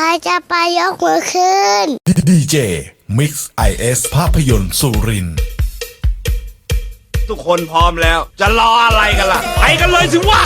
ครจะไปยกมือขึ้น ดีเจมิกซ์ไอเอสภาพยนตร์สุรินทุกคนพร้อมแล้ว จะรออะไรกันล่ะ ไปกันเลยสิวะ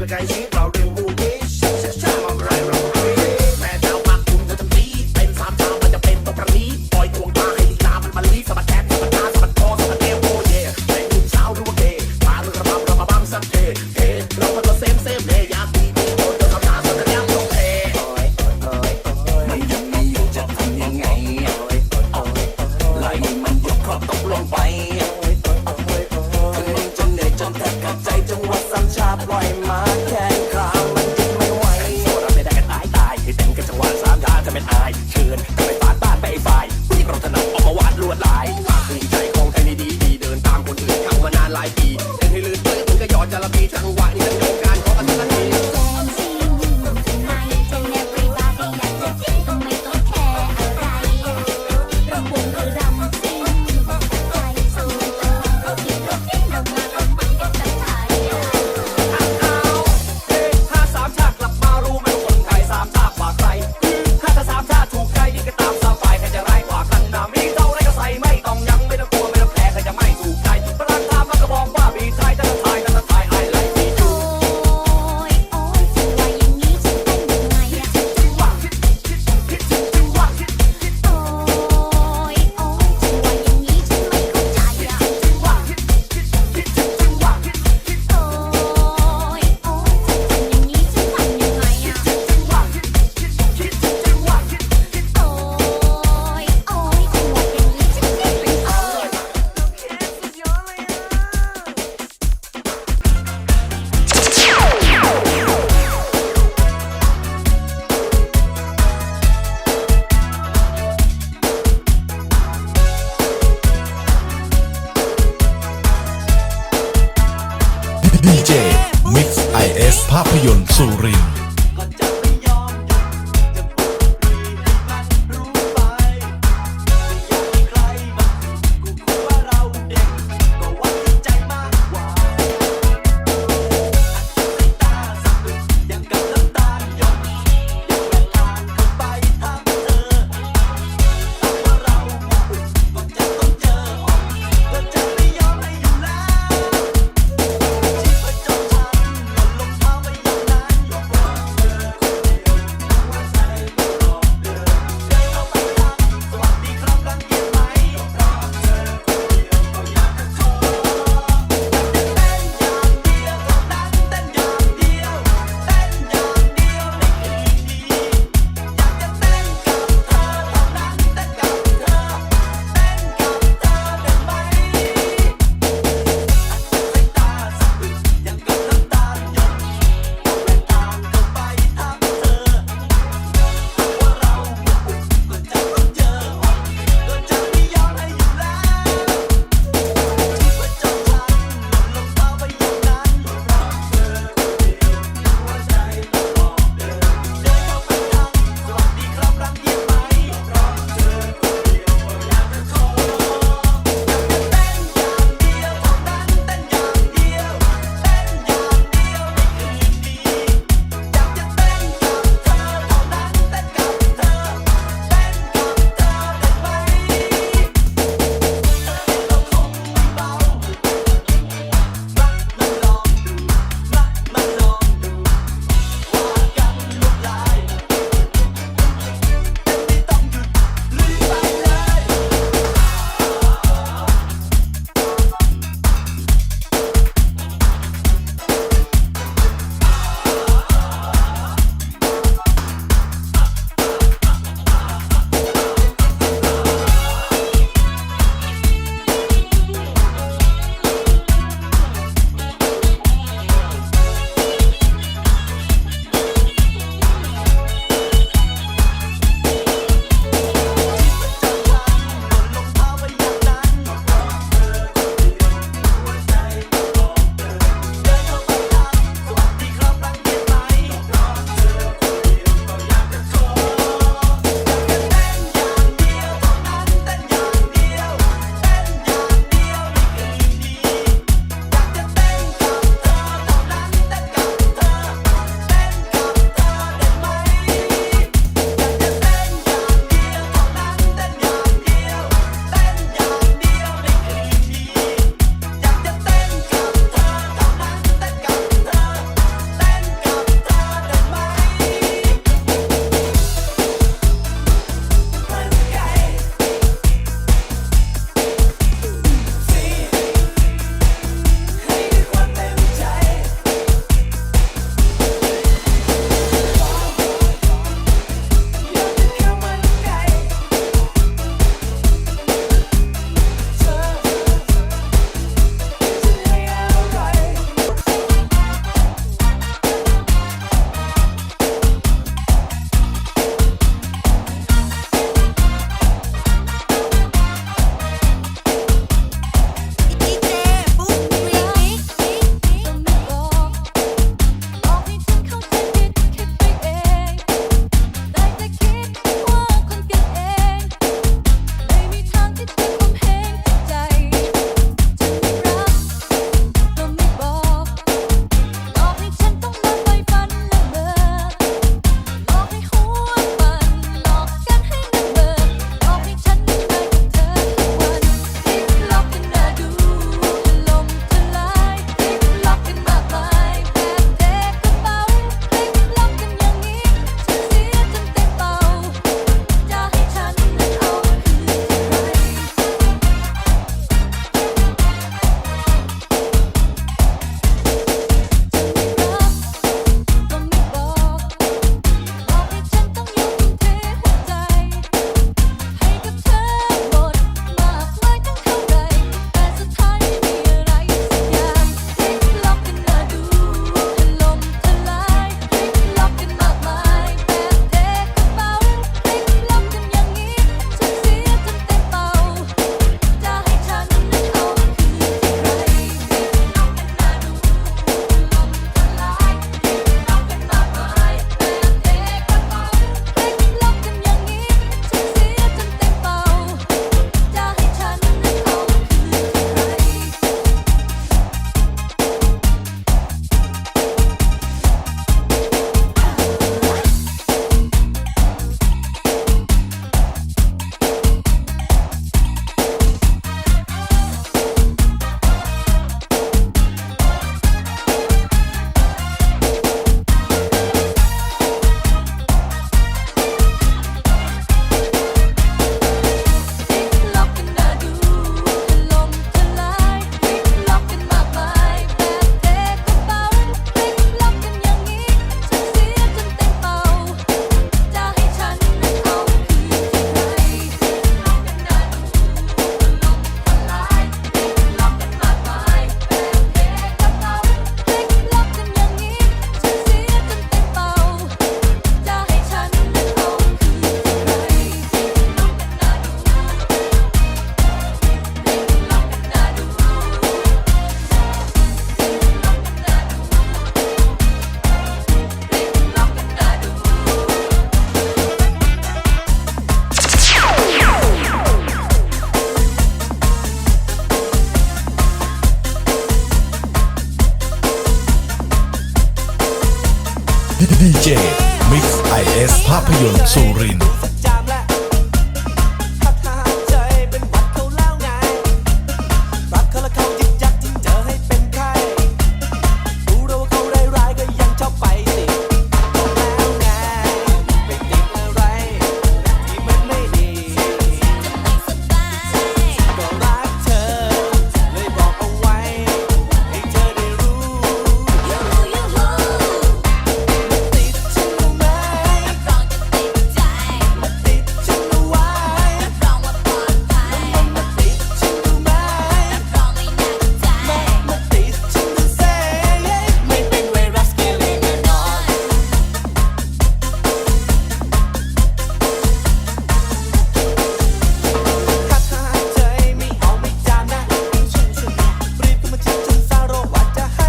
ไปไกลชีวิตเราเรียนรู้นี้ช่างมองไรเราแม่ดาวมาคุณจะทำดีเป็นสามดาวมันจะเป็นตรงประนี้ปล่อยดวงตาให้ลีลามันมาลีสะบัดแขนสะบัดขาสะบัดคอสะบัดเอวโอเย่แต่คุณสาวดูว่าเกย์มาเรื่องระบำระบำสักเทเทเรามา